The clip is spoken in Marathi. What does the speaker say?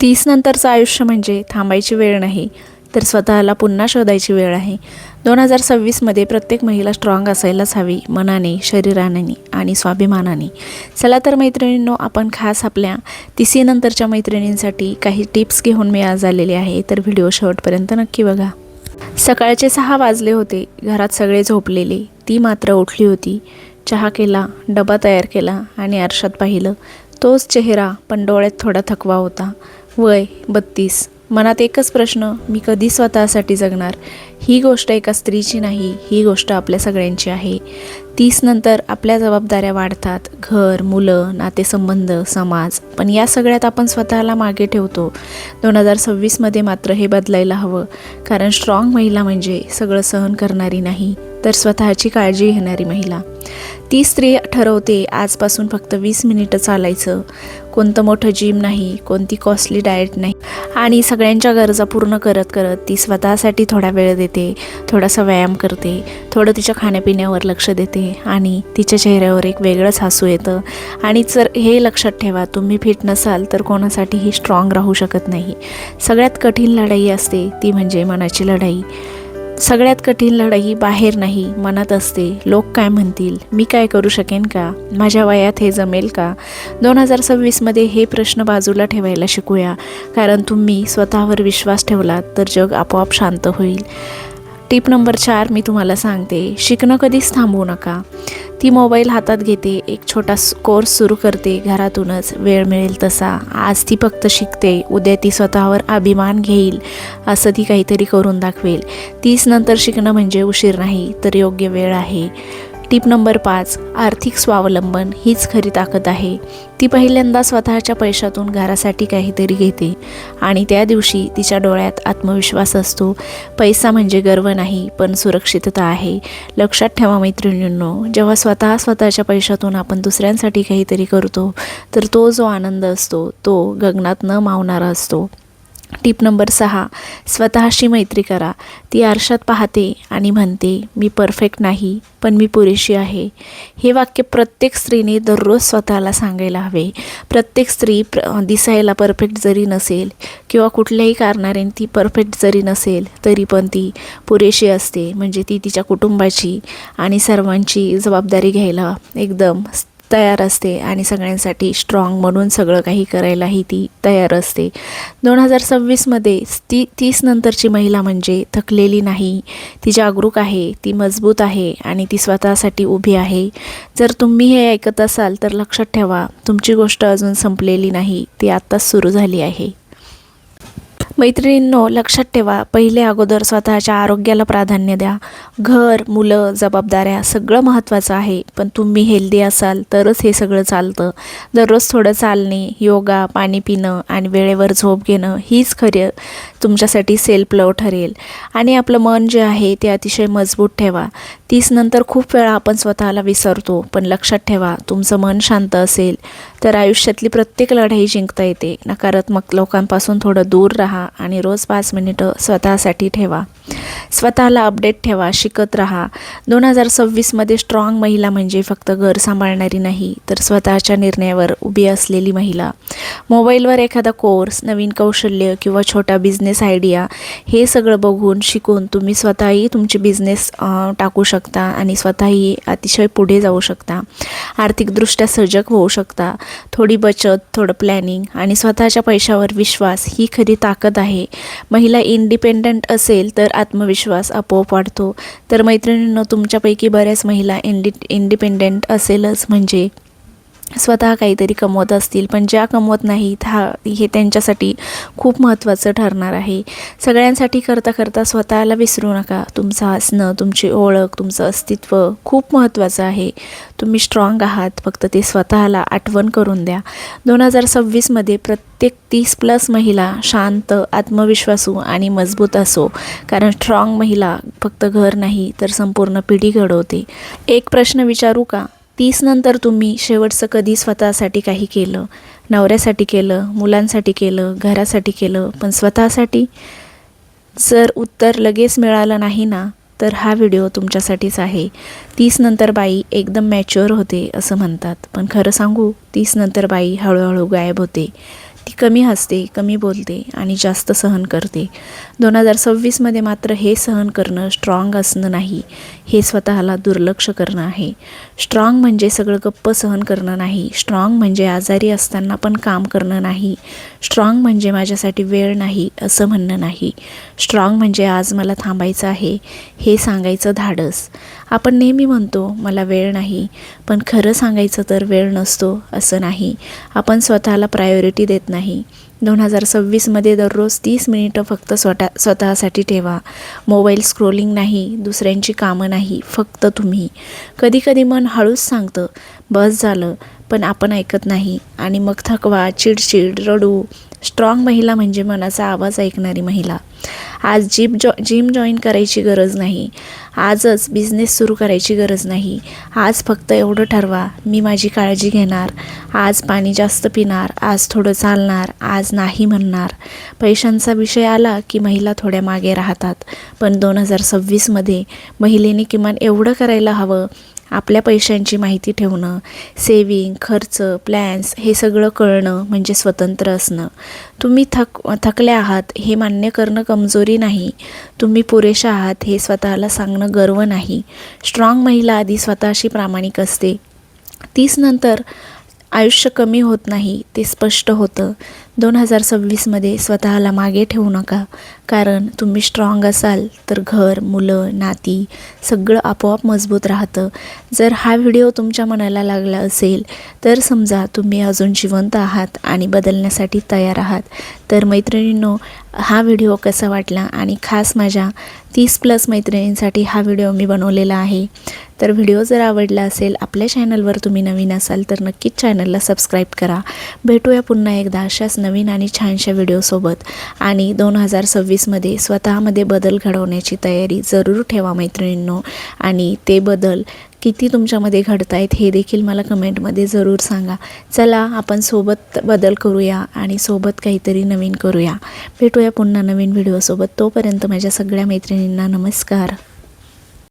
तीस नंतरचं आयुष्य म्हणजे थांबायची वेळ नाही तर स्वतःला पुन्हा शोधायची वेळ आहे. दोन हजार सव्वीसमध्ये प्रत्येक महिला स्ट्रॉंग असायलाच हवी मनाने शरीराने आणि स्वाभिमानाने. चला तर मैत्रिणींनो आपण खास आपल्या तिसीनंतरच्या मैत्रिणींसाठी काही टिप्स घेऊन मी आज आलेले आहे तर व्हिडिओ शेवटपर्यंत नक्की बघा. सकाळचे सहा वाजले होते घरात सगळे झोपलेले. ती मात्र उठली होती. चहा केला डबा तयार केला आणि आरशात पाहिलं तोच चेहरा पण डोळ्यात थोडा थकवा होता. वय बत्तीस. मनात एकच प्रश्न मी कधी स्वतःसाठी जगणार? ही गोष्ट एका स्त्रीची नाही ही गोष्ट आपल्या सगळ्यांची आहे. तीस नंतर आपल्या जबाबदाऱ्या वाढतात. घर मुलं नातेसंबंध समाज. पण या सगळ्यात आपण स्वतःला मागे ठेवतो. दोन हजार सव्वीसमध्ये मात्र हे बदलायला हवं. कारण स्ट्रॉंग महिला म्हणजे सगळं सहन करणारी नाही तर स्वतःची काळजी घेणारी महिला. ती स्त्री ठरवते आजपासून फक्त वीस मिनिटं चालायचं. कोणतं मोठं जिम नाही कोणती कॉस्टली डाएट नाही. आणि सगळ्यांच्या गरजा पूर्ण करत करत ती स्वतःसाठी थोडा वेळ देते थोडासा व्यायाम करते थोडं तिच्या खाण्यापिण्यावर लक्ष देते आणि तिच्या चेहऱ्यावर एक वेगळंच हसू येतं. आणि जर हे लक्षात ठेवा तुम्ही फिट नसाल तर कोणासाठीही स्ट्रॉंग राहू शकत नाही. सगळ्यात कठीण लढाई असते ती म्हणजे मनाची लढाई. सगळ्यात कठीण लढाई बाहेर नाही मनात असते. लोक काय म्हणतील? मी काय करू शकेन का? माझ्या वयात हे जमेल का? दोन हजार सव्वीसमध्ये हे प्रश्न बाजूला ठेवायला शिकूया. कारण तुम्ही स्वतःवर विश्वास ठेवलात तर जग आपोआप शांत होईल. टिप नंबर चार मी तुम्हाला सांगते. शिकणं कधीच थांबवू नका. ती मोबाईल हातात घेते एक छोटा कोर्स सुरू करते घरातूनच वेळ मिळेल तसा. आज ती फक्त शिकते उद्या ती स्वतःवर अभिमान घेईल असं ती काहीतरी करून दाखवेल. तीच नंतर शिकणं म्हणजे उशीर नाही तर योग्य वेळ आहे. टिप नंबर पाच आर्थिक स्वावलंबन हीच खरी ताकद आहे. ती पहिल्यांदा स्वतःच्या पैशातून घरासाठी काहीतरी घेते आणि त्या दिवशी तिच्या डोळ्यात आत्मविश्वास असतो. पैसा म्हणजे गर्व नाही पण सुरक्षितता आहे. लक्षात ठेवा मैत्रिणींनो जेव्हा स्वतः स्वतःच्या पैशातून आपण दुसऱ्यांसाठी काहीतरी करतो तर तो जो आनंद असतो तो गगनात न मावणारा असतो. टिप नंबर सहा स्वतःशी मैत्री करा. ती आरशात पाहते आणि म्हणते मी परफेक्ट नाही पण मी पुरेशी आहे. हे वाक्य प्रत्येक स्त्रीने दररोज स्वतःला सांगायला हवे. प्रत्येक स्त्री प्र दिसायला परफेक्ट जरी नसेल किंवा कुठल्याही कारणाने ती परफेक्ट जरी नसेल तरी पण ती पुरेशी असते. म्हणजे ती तिच्या कुटुंबाची आणि सर्वांची जबाबदारी घ्यायला एकदम तयार असते आणि सगळ्यांसाठी स्ट्रॉंग म्हणून सगळं काही करायलाही ती तयार असते. दोन हजार सव्वीसमध्ये ती तीस नंतरची महिला म्हणजे थकलेली नाही. ती जागरूक आहे ती मजबूत आहे आणि ती स्वतःसाठी उभी आहे. जर तुम्ही हे ऐकत असाल तर लक्षात ठेवा तुमची गोष्ट अजून संपलेली नाही ती आत्ताच सुरू झाली आहे. मैत्रिणींनो लक्षात ठेवा पहिले अगोदर स्वतःच्या आरोग्याला प्राधान्य द्या. घर मुलं जबाबदाऱ्या सगळं महत्त्वाचं आहे. पण तुम्ही हेल्दी असाल तरच हे सगळं चालतं. दररोज थोडं चालणे योगा पाणी पिणं आणि वेळेवर झोप घेणं हीच खरं तुमच्यासाठी सेल्फ लव ठरेल. आणि आपलं मन जे आहे ते अतिशय मजबूत ठेवा. तीस नंतर खूप वेळा आपण स्वतःला विसरतो पण लक्षात ठेवा तुमचं मन शांत असेल. तर आयुष्यातली प्रत्येक लढाई जिंकता येते. नकारात्मक लोकांपासून थोडं दूर राहा आणि रोज पाच मिनिटं स्वतःसाठी ठेवा. स्वतःला अपडेट ठेवा शिकत राहा. दोन हजार सव्वीसमध्ये स्ट्रॉंग महिला म्हणजे फक्त घर सांभाळणारी नाही तर स्वतःच्या निर्णयावर उभी असलेली महिला. मोबाईलवर एखादा कोर्स नवीन कौशल्य किंवा छोटा बिझनेस आयडिया हे सगळं बघून शिकून तुम्ही स्वतःही तुमची बिझनेस टाकू शकता आणि स्वतःही अतिशय पुढे जाऊ शकता. आर्थिकदृष्ट्या सजग होऊ शकता. थोडी बचत थोडं प्लॅनिंग आणि स्वतःच्या पैशावर विश्वास ही खरी ताकद आहे. महिला इंडिपेंडंट असेल तर आत्म आत्मविश्वास आपोआप वाढतो. तर मैत्रिणींनो तुमच्यापैकी बऱ्याच महिला इंडि इंडिपेंडंट असेलच म्हणजे स्वतः काहीतरी कमवत असतील पण ज्या कमवत नाहीत हा हे त्यांच्यासाठी खूप महत्त्वाचं ठरणार आहे. सगळ्यांसाठी करता करता स्वतःला विसरू नका. तुमचं हसणं तुमची ओळख तुमचं अस्तित्व खूप महत्त्वाचं आहे. तुम्ही स्ट्रॉंग आहात. फक्त ते स्वतःला आठवण करून द्या. दोन हजार सव्वीसमध्ये प्रत्येक तीस प्लस महिला शांत आत्मविश्वासू आणि मजबूत असो. कारण स्ट्रॉंग महिला फक्त घर नाही तर संपूर्ण पिढी घडवते. एक प्रश्न विचारू का? तीस नंतर तुम्ही शेवटचं कधी स्वतःसाठी काही केलं? नवऱ्यासाठी केलं? मुलांसाठी केलं? घरासाठी केलं? पण स्वतःसाठी? जर उत्तर लगेच मिळालं नाही ना तर हा व्हिडिओ तुमच्यासाठीच आहे. तीस नंतर बाई एकदम मॅच्युअर होते असं म्हणतात. पण खरं सांगू तीस नंतर बाई हळूहळू गायब होते. ती कमी हसते कमी बोलते आणि जास्त सहन करते. दोन हजार सव्वीसमध्ये मात्र हे सहन करणं स्ट्रॉंग असणं नाही. हे स्वतःला दुर्लक्ष करणं आहे. स्ट्रॉंग म्हणजे सगळं गप्प सहन करणं नाही. स्ट्रॉंग म्हणजे आजारी असताना पण काम करणं नाही. स्ट्रॉंग म्हणजे माझ्यासाठी वेळ नाही असं म्हणणं नाही. स्ट्रॉंग म्हणजे आज मला थांबायचं आहे हे सांगायचं धाडस. आपण नेहमी म्हणतो मला वेळ नाही. पण खरं सांगायचं तर वेळ नसतो असं नाही. आपण स्वतःला प्रायोरिटी देत नाही. दोन हजार सव्वीसमध्ये दररोज तीस मिनिटं फक्त स्वतः स्वतःसाठी ठेवा. मोबाईल स्क्रोलिंग नाही दुसऱ्यांची कामं नाही फक्त तुम्ही. कधीकधी मन हळूच सांगतं बस झालं पण आपण ऐकत नाही. आणि मग थकवा चिडचिड रडू स्ट्रॉंग महिला म्हणजे मनाचा आवाज ऐकणारी महिला. आज जिम जॉ जिम जॉईन करायची गरज नाही. आजच बिझनेस सुरू करायची गरज नाही. आज फक्त एवढं ठरवा मी माझी काळजी घेणार. आज पाणी जास्त पिणार आज थोडं चालणार आज नाही म्हणणार. पैशांचा विषय आला की महिला थोड्या मागे राहतात. पण दोन हजार सव्वीसमध्ये महिलेने किमान एवढं करायला हवं आपल्या पैशांची माहिती ठेवणं सेविंग खर्च प्लॅन्स हे सगळं कळणं म्हणजे स्वतंत्र असणं. तुम्ही थक थकले आहात हे मान्य करणं कमजोरी नाही. तुम्ही पुरेशा आहात हे स्वतःला सांगणं गर्व नाही. स्ट्रॉंग महिला आधी स्वतःशी प्रामाणिक असते. तीस नंतर आयुष्य कमी होत नाही ते स्पष्ट होतं. दोन हजार सव्वीसमध्ये स्वतःला मागे ठेवू नका कारण तुम्ही स्ट्रॉंग असाल तर घर मुलं नाती सगळं आपोआप मजबूत राहतं. जर हा व्हिडिओ तुमच्या मनाला लागला असेल तर समजा तुम्ही अजून जिवंत आहात आणि बदलण्यासाठी तयार आहात. तर मैत्रिणींनो हा व्हिडिओ कसा वाटला? आणि खास माझ्या तीस प्लस मैत्रिणींसाठी हा व्हिडिओ मी बनवलेला आहे. तर व्हिडिओ जर आवडला असेल आपल्या चॅनलवर तुम्ही नवीन असाल तर नक्कीच चॅनलला सबस्क्राईब करा. भेटूया पुन्हा एकदा अशाच नवीन आणि छानशा व्हिडिओसोबत आणि दोन हजार सव्वीसमध्ये स्वतःमध्ये बदल घडवण्याची तयारी जरूर ठेवा मैत्रिणींनो. आणि ते बदल किती तुमच्यामध्ये घडत आहेत हे देखील मला कमेंटमध्ये जरूर सांगा. चला आपण सोबत बदल करूया आणि सोबत काहीतरी नवीन करूया. भेटूया पुन्हा नवीन व्हिडिओसोबत. तोपर्यंत माझ्या सगळ्या मैत्रिणींना नमस्कार.